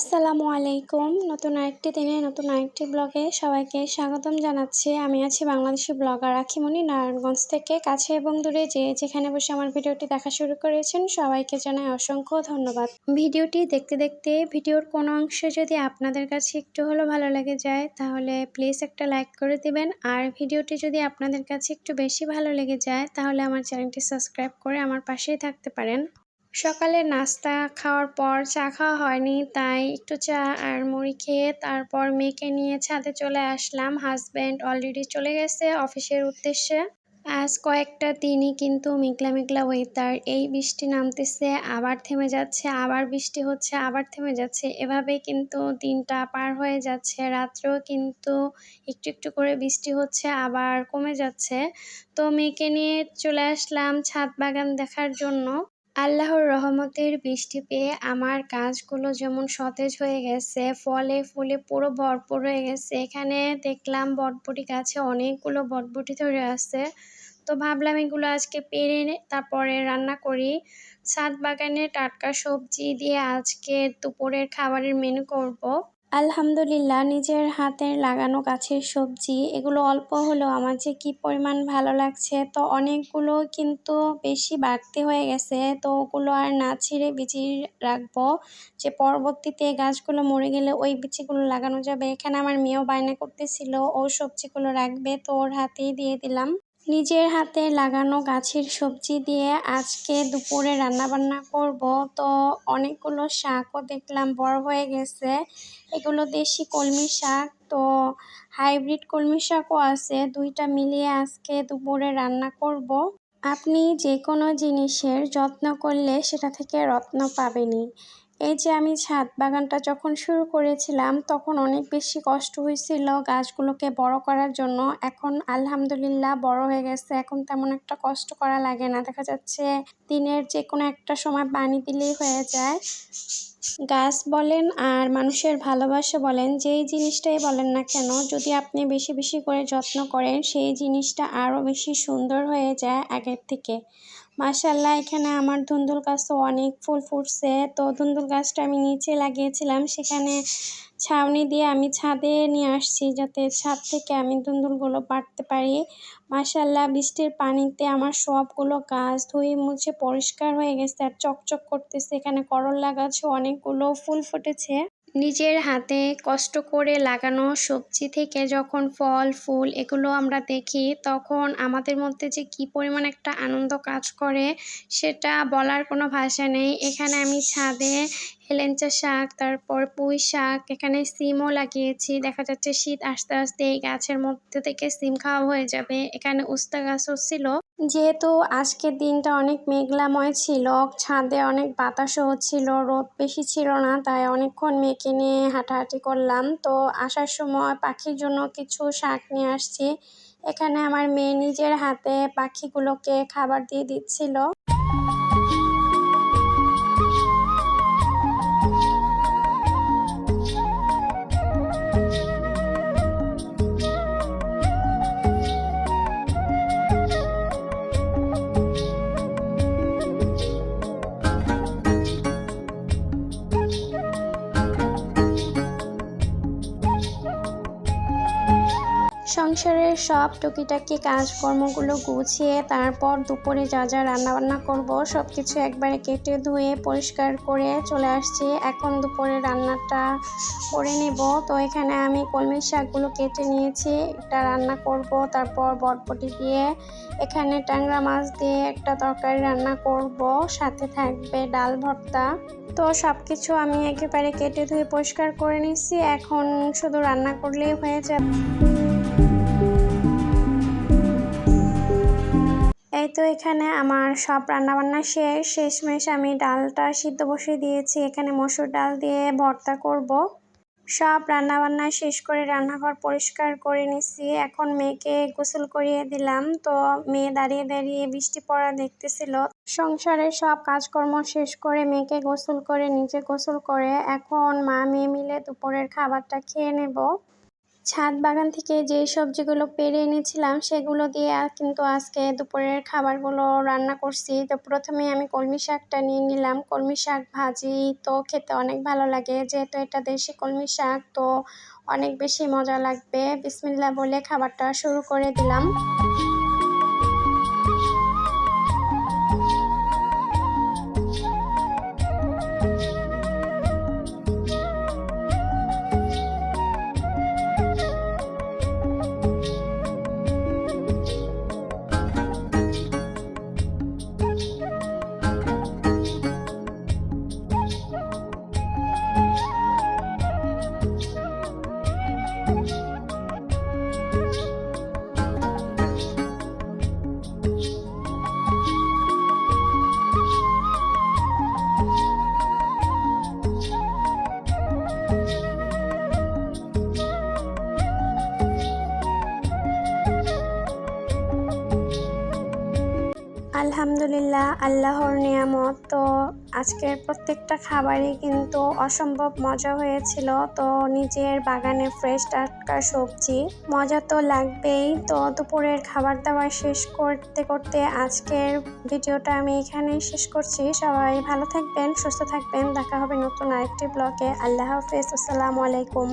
আসসালামু আলাইকুম। নতুন আরেকটি দিনে, নতুন আরেকটি ব্লগে সবাইকে স্বাগতম জানাচ্ছি। আমি আছি বাংলাদেশি ব্লগার আখিমণি নারায়ণগঞ্জ থেকে। কাছে এবং দূরে যে যেখানে বসে আমার ভিডিওটি দেখা শুরু করেছেন, সবাইকে জানাই অসংখ্য ধন্যবাদ। ভিডিওটি দেখতে দেখতে ভিডিওর কোনো অংশে যদি আপনাদের কাছে একটু হলেও ভালো লেগে যায়, তাহলে প্লিজ একটা লাইক করে দিবেন। আর ভিডিওটি যদি আপনাদের কাছে একটু বেশি ভালো লেগে যায়, তাহলে আমার চ্যানেলটি সাবস্ক্রাইব করে আমার পাশেই থাকতে পারেন। সকালে নাস্তা খাওয়ার পর চা খাওয়া হয়নি, তাই একটু চা আর মুড়ি খেয়ে তারপর মেয়েকে নিয়ে ছাদে চলে আসলাম। হাজব্যান্ড অলরেডি চলে গেছে অফিসের উদ্দেশ্যে। আজ কয়েকটা দিনই কিন্তু মেঘলা মেঘলা ওয়েদার এই বৃষ্টি নামতেছে, আবার থেমে যাচ্ছে, আবার বৃষ্টি হচ্ছে, আবার থেমে যাচ্ছে। এভাবে কিন্তু দিনটা পার হয়ে যাচ্ছে। রাত্রেও কিন্তু একটু একটু করে বৃষ্টি হচ্ছে, আবার কমে যাচ্ছে। তো মেয়েকে নিয়ে চলে আসলাম ছাদ বাগান দেখার জন্য। আল্লাহর রহমতের বৃষ্টি পেয়ে আমার গাছগুলো যেমন সতেজ হয়ে গেছে, ফলে ফুলে পুরো ভরপুর হয়ে গেছে। এখানে দেখলাম বটবটি গাছে অনেকগুলো বটবটি ধরে আছে। তো ভাবলাম এগুলো আজকে পেরে তারপরে রান্না করি। ছাদ বাগানে টাটকা সবজি দিয়ে আজকে দুপুরের খাবারের মেনু করব। আলহামদুলিল্লাহ, নিজের হাতের লাগানো গাছের সবজি, এগুলো অল্প হলেও আমার যে কী পরিমাণ ভালো লাগছে, তো অনেকগুলো কিন্তু বেশি বাড়তি হয়ে গেছে, তো ওগুলো আর না ছিঁড়ে বিচি রাখব। যে পরবর্তীতে গাছগুলো মরে গেলে ওই বিচিগুলো লাগানো যাবে। এখানে আমার মেয়েও বায়না করতেছিল, ও সবজিগুলো রাখবে, তো ওর হাতেই দিয়ে দিলাম। নিজের হাতে লাগানো গাছের সবজি দিয়ে আজকে দুপুরে রান্নাবান্না করব। তো অনেকগুলো শাকও দেখলাম, বড় হয়ে গেছে। এগুলো দেশি কলমি শাক, তো হাইব্রিড কলমি শাকও আছে। দুইটা মিলিয়ে আজকে দুপুরে রান্না করব। আপনি যে কোনো জিনিসের যত্ন করলে সেটা থেকে রত্ন পাবেনই। এই যে আমি ছাদ বাগানটা যখন শুরু করেছিলাম, তখন অনেক বেশি কষ্ট হয়েছিল গাছগুলোকে বড় করার জন্য। এখন আলহামদুলিল্লাহ বড় হয়ে গেছে। এখন তেমন একটা কষ্ট করা লাগে না। দেখা যাচ্ছে দিনের যে কোনো একটা সময় পানি দিলেই হয়ে যায়। গাছ বলেন আর মানুষের ভালোবাসা বলেন, যেই জিনিসটাই বলেন না কেন, যদি আপনি বেশি বেশি করে যত্ন করেন, সেই জিনিসটা আরও বেশি সুন্দর হয়ে যায় আগের থেকে। মাশাল্লাহ এখানে আমার ধুন্দুল গাছ তো অনেক ফুল ফুটছে। তো ধুন্দুল গাছটা আমি নিচে লাগিয়েছিলাম, সেখানে ছাউনি দিয়ে আমি ছাদে নিয়ে আসছি যাতে ছাদ থেকে আমি ধুন্দুলগুলো পাড়তে পারি। মাশাল্লাহ বৃষ্টির পানিতে আমার সবগুলো গাছ ধুয়ে মুছে পরিষ্কার হয়ে গেছে, আর চকচক করতেছে। এখানে করল্লা গাছও অনেকগুলো ফুল ফুটেছে। নিজের হাতে কষ্ট করে লাগানো সবজি থেকে যখন ফল, ফুল এগুলো আমরা দেখি, তখন আমাদের মধ্যে যে কি পরিমাণ একটা আনন্দ কাজ করে সেটা বলার কোনো ভাষা নেই। এখানে আমি ছাদে হেলেঞ্চা শাক, তারপর পুঁই শাক, এখানে সিমও লাগিয়েছি। দেখা যাচ্ছে শীত আস্তে আস্তে এই গাছের মধ্যে থেকে সিম খাওয়া হয়ে যাবে। এখানে উস্তা গাছও ছিল। যেহেতু আজকের দিনটা অনেক মেঘলাময় ছিল, ছাদে অনেক বাতাসও হচ্ছিল, রোদ বেশি ছিল না, তাই অনেকক্ষণ মেয়েকে নিয়ে হাঁটাহাঁটি করলাম। তো আসার সময় পাখির জন্য কিছু শাক নিয়ে আসছি। এখানে আমার মেয়ে নিজের হাতে পাখিগুলোকে খাবার দিয়ে দিচ্ছিল। সংসারের সব টুকিটাকি কাজকর্মগুলো গুছিয়ে তারপর দুপুরে যা যা রান্নাবান্না করব সব কিছু একবারে কেটে ধুয়ে পরিষ্কার করে চলে আসছি। এখন দুপুরে রান্নাটা করে নেব। তো এখানে আমি কলমির শাকগুলো কেটে নিয়েছি, একটা রান্না করব, তারপর বটবটি দিয়ে এখানে ট্যাংরা মাছ দিয়ে একটা তরকারি রান্না করব, সাথে থাকবে ডাল ভর্তা। তো সব কিছু আমি একেবারে কেটে ধুয়ে পরিষ্কার করে নিচ্ছি এখন শুধু রান্না করলেই হয়ে যাবে। তো এখানে আমার সব রান্নাবান্না শেষ, শেষমেশ আমি ডালটা সিদ্ধ বসিয়ে দিয়েছি। এখানে মসুর ডাল দিয়ে ভর্তা করব। সব রান্নাবান্না শেষ করে রান্নাঘর পরিষ্কার করে নিছি। এখন মেয়েকে গোসল করিয়ে দিলাম। তো মেয়ে দাঁড়িয়ে দাঁড়িয়ে বৃষ্টি পড়া দেখতেছিল। সংসারের সব কাজকর্ম শেষ করে মেয়েকে গোসল করে, নিজে গোসল করে এখন মা মেয়ে মিলে দুপুরের খাবারটা খেয়ে নেব। ছাদ বাগান থেকে যে সবজিগুলো পেরে এনেছিলাম, সেগুলো দিয়ে কিন্তু আজকে দুপুরের খাবারগুলো রান্না করছি। তো প্রথমে আমি কলমি শাকটা নিয়ে নিলাম। কলমি শাক ভাজি তো খেতে অনেক ভালো লাগে। যেহেতু এটা দেশি কলমি শাক, তো অনেক বেশি মজা লাগবে। বিসমিল্লা বলে খাবারটা শুরু করে দিলাম। আলহামদুলিল্লাহ, আল্লাহর নিয়ামত। তো আজকের প্রত্যেকটা খাবারই কিন্তু অসম্ভব মজা হয়েছিল। তো নিজের বাগানে ফ্রেশ টাটকা সবজি, মজা তো লাগবেই। তো দুপুরের খাবার দাবার শেষ করতে করতে আজকের ভিডিওটা আমি এখানেই শেষ করছি। সবাই ভালো থাকবেন, সুস্থ থাকবেন। দেখা হবে নতুন আরেকটি ব্লগে আল্লাহ হাফেজ, আসসালামু আলাইকুম।